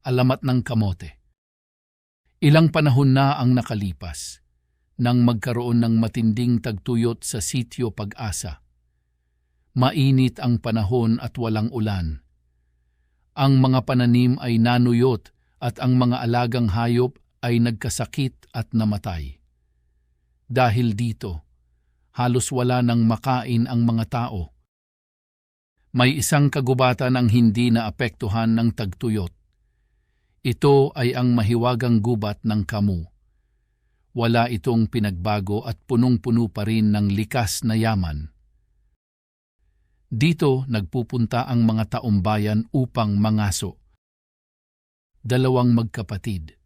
alamat ng kamote. Ilang panahon na ang nakalipas nang magkaroon ng matinding tagtuyot sa sitio pag-asa. Mainit ang panahon at walang ulan. Ang mga pananim ay nanuyot at ang mga alagang hayop ay nagkasakit at namatay. Dahil dito, halos wala nang makain ang mga tao. May isang kagubatan ang hindi naapektuhan ng tagtuyot. Ito ay ang mahiwagang gubat ng Kamu. Wala itong pinagbago at punong-puno pa rin ng likas na yaman. Dito nagpupunta ang mga taumbayan upang mangaso. Dalawang magkapatid.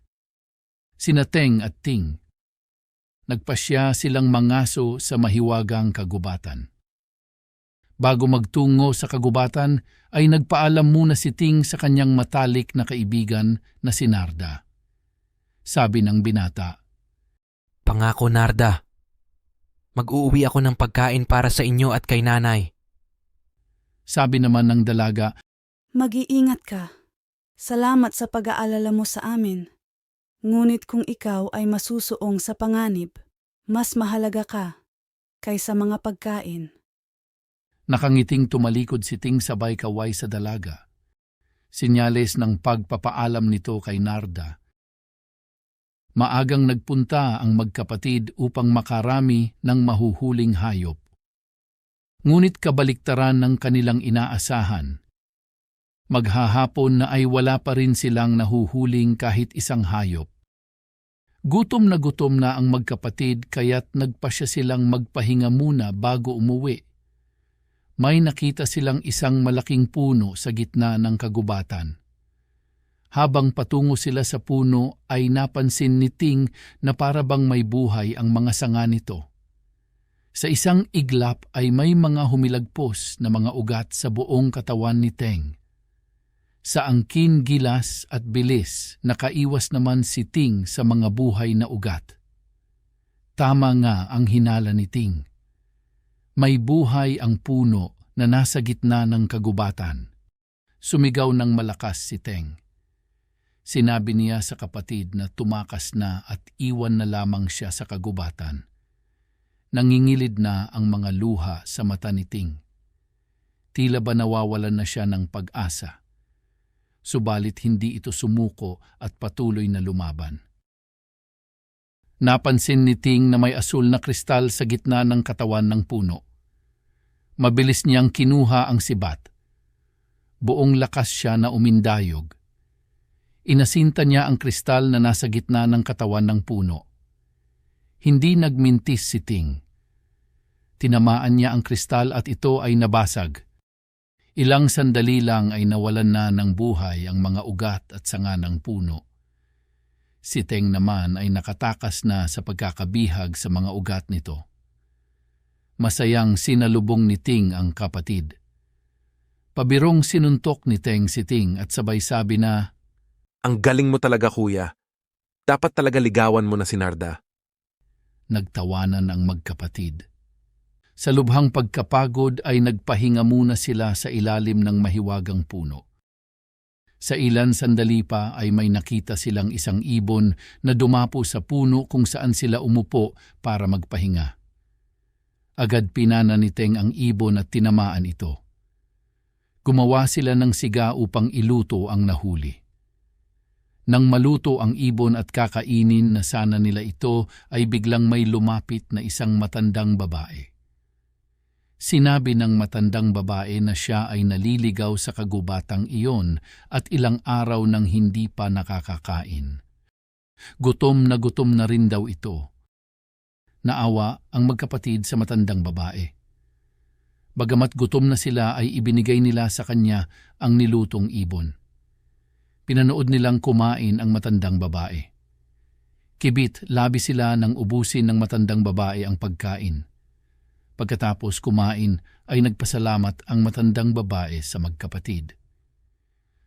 Sina Teng at Ting. Nagpasya silang mangaso sa mahiwagang kagubatan. Bago magtungo sa kagubatan, ay nagpaalam muna si Ting sa kanyang matalik na kaibigan na si Narda. Sabi ng binata, Pangako, Narda. Mag-uuwi ako ng pagkain para sa inyo at kay nanay. sabi naman ng dalaga, Mag-iingat ka. Salamat sa pag-aalala mo sa amin. Ngunit kung ikaw ay masusuong sa panganib, mas mahalaga ka kaysa mga pagkain. Nakangiting tumalikod si Ting sabay kaway sa dalaga. Sinyales ng pagpapaalam nito kay Narda. Maagang nagpunta ang magkapatid upang makarami ng mahuhuling hayop. Ngunit kabaliktaran ng kanilang inaasahan. Maghahapon na ay wala pa rin silang nahuhuling kahit isang hayop. Gutom na gutom na ang magkapatid kaya't nagpasya silang magpahinga muna bago umuwi. May nakita silang isang malaking puno sa gitna ng kagubatan. Habang patungo sila sa puno ay napansin ni Ting na para bang may buhay ang mga sanga nito. Sa isang iglap ay may mga humilagpos na mga ugat sa buong katawan ni Teng. Sa angkin gilas at bilis, nakaiwas naman si Ting sa mga buhay na ugat. Tama nga ang hinala ni Ting. May buhay ang puno na nasa gitna ng kagubatan. Sumigaw ng malakas si Teng. Sinabi niya sa kapatid na tumakas na at iwan na lamang siya sa kagubatan. Nangingilid na ang mga luha sa mata ni Ting. Tila ba nawawalan na siya ng pag-asa. Subalit hindi ito sumuko at patuloy na lumaban. Napansin ni Ting na may asul na kristal sa gitna ng katawan ng puno. Mabilis niyang kinuha ang sibat. Buong lakas siya na umindayog. Inasinta niya ang kristal na nasa gitna ng katawan ng puno. Hindi nagmintis si Ting. Tinamaan niya ang kristal at ito ay nabasag. Ilang sandali lang ay nawalan na ng buhay ang mga ugat at sanga ng puno. Si Teng naman ay nakatakas na sa pagkakabihag sa mga ugat nito. Masayang sinalubong ni Ting ang kapatid. Pabirong sinuntok ni Teng si Ting at sabay sabi na, Ang galing mo talaga, kuya. Dapat talaga ligawan mo na si Narda. nagtawanan ang magkapatid. Sa lubhang pagkapagod ay nagpahinga muna sila sa ilalim ng mahiwagang puno. Sa ilan sandali pa ay may nakita silang isang ibon na dumapo sa puno kung saan sila umupo para magpahinga. Agad pinana ni Teng ang ibon at tinamaan ito. Gumawa sila ng siga upang iluto ang nahuli. Nang maluto ang ibon at kakainin na sana nila ito ay biglang may lumapit na isang matandang babae. Sinabi ng matandang babae na siya ay naliligaw sa kagubatang iyon at ilang araw nang hindi pa nakakakain. Gutom na gutom na rin daw ito. Naawa ang magkapatid sa matandang babae. Bagamat gutom na sila ay ibinigay nila sa kanya ang nilutong ibon. Pinanood nilang kumain ang matandang babae. Kibit, labi sila nang ubusin ng matandang babae ang pagkain. Pagkatapos kumain ay nagpasalamat ang matandang babae sa magkapatid.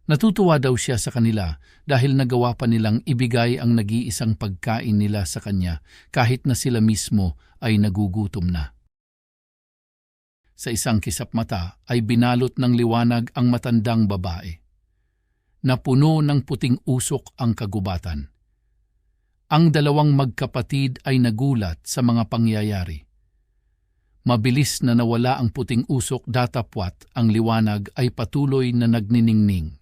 Natutuwa daw siya sa kanila dahil nagawa pa nilang ibigay ang nag-iisang pagkain nila sa kanya kahit na sila mismo ay nagugutom na. Sa isang kisap mata ay binalot ng liwanag ang matandang babae. na puno ng puting usok ang kagubatan. Ang dalawang magkapatid ay nagulat sa mga pangyayari. Mabilis na nawala ang puting usok datapwat ang liwanag ay patuloy na nagniningning.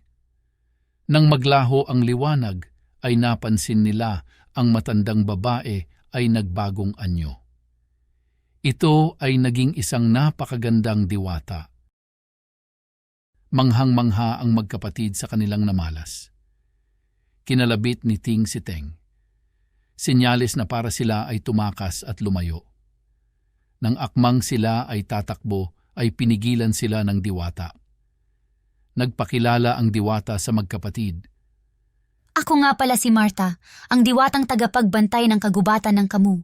Nang maglaho ang liwanag, ay napansin nila ang matandang babae ay nagbagong anyo. Ito ay naging isang napakagandang diwata. Manghang-mangha ang magkapatid sa kanilang namalas. Kinalabit ni Ting si Teng. Sinyalis na para sila ay tumakas at lumayo. Nang akmang sila ay tatakbo, ay pinigilan sila ng diwata. Nagpakilala ang diwata sa magkapatid. Ako nga pala si Martha, ang diwatang tagapagbantay ng kagubatan ng kamu.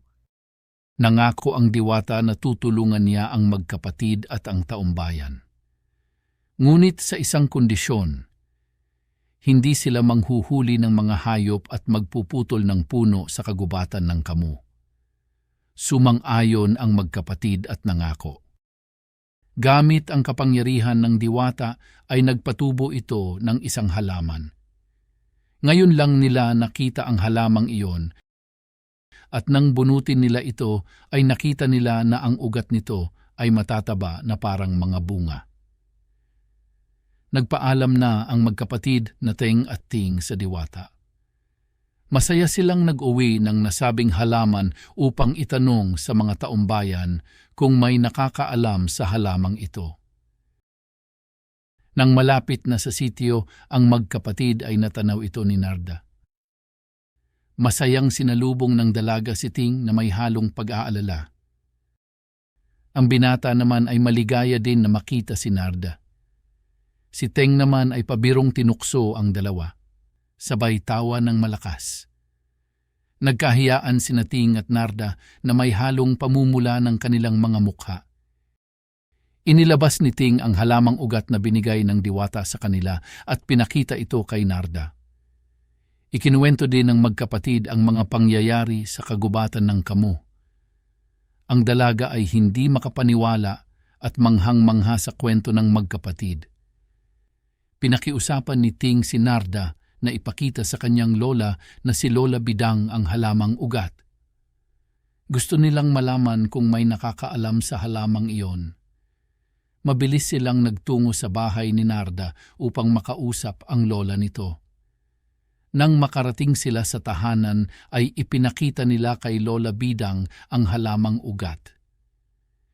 Nangako ang diwata na tutulungan niya ang magkapatid at ang taumbayan. Ngunit sa isang kondisyon, hindi sila manghuhuli ng mga hayop at magpuputol ng puno sa kagubatan ng kamu. Sumang-ayon ang magkapatid at nangako. Gamit ang kapangyarihan ng diwata ay nagpatubo ito ng isang halaman. Ngayon lang nila nakita ang halamang iyon at nang bunutin nila ito ay nakita nila na ang ugat nito ay matataba na parang mga bunga. Nagpaalam na ang magkapatid na Teng at Ting sa diwata. Masaya silang nag-uwi ng nasabing halaman upang itanong sa mga taumbayan kung may nakakaalam sa halamang ito. Nang malapit na sa sitio, ang magkapatid ay natanaw ito ni Narda. Masayang sinalubong ng dalaga si Ting na may halong pag-aalala. Ang binata naman ay maligaya din na makita si Narda. Si Teng naman ay pabirong tinukso ang dalawa. Sabay tawa ng malakas. Nagkahiyaan si Ting at Narda na may halong pamumula ng kanilang mga mukha. Inilabas ni Ting ang halamang ugat na binigay ng diwata sa kanila at pinakita ito kay Narda. Ikinuwento din ng magkapatid ang mga pangyayari sa kagubatan ng kamo. Ang dalaga ay hindi makapaniwala at manghang-mangha sa kwento ng magkapatid. Pinakiusapan ni Ting si Narda na ipakita sa kanyang lola na si Lola Bidang ang halamang ugat. Gusto nilang malaman kung may nakakaalam sa halamang iyon. Mabilis silang nagtungo sa bahay ni Narda upang makausap ang lola nito. Nang makarating sila sa tahanan ay ipinakita nila kay Lola Bidang ang halamang ugat.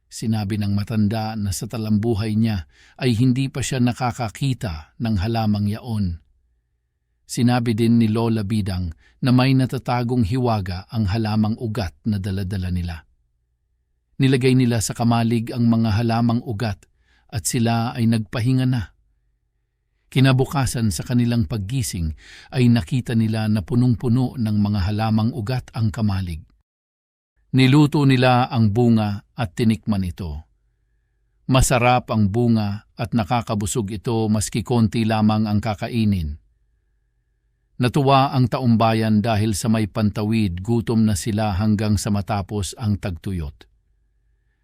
Sinabi ng matanda na sa talambuhay niya ay hindi pa siya nakakakita ng halamang yaon. Sinabi din ni Lola Bidang na may natatagong hiwaga ang halamang ugat na daladala nila. Nilagay nila sa kamalig ang mga halamang ugat at sila ay nagpahinga na. Kinabukasan sa kanilang paggising ay nakita nila na punong-puno ng mga halamang ugat ang kamalig. Niluto nila ang bunga at tinikman ito. Masarap ang bunga at nakakabusog ito maski konti lamang ang kakainin. Natuwa ang taumbayan dahil sa may pantawid gutom na sila hanggang sa matapos ang tagtuyot.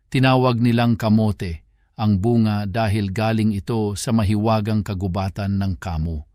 Tinawag nilang kamote ang bunga dahil galing ito sa mahiwagang kagubatan ng kamo.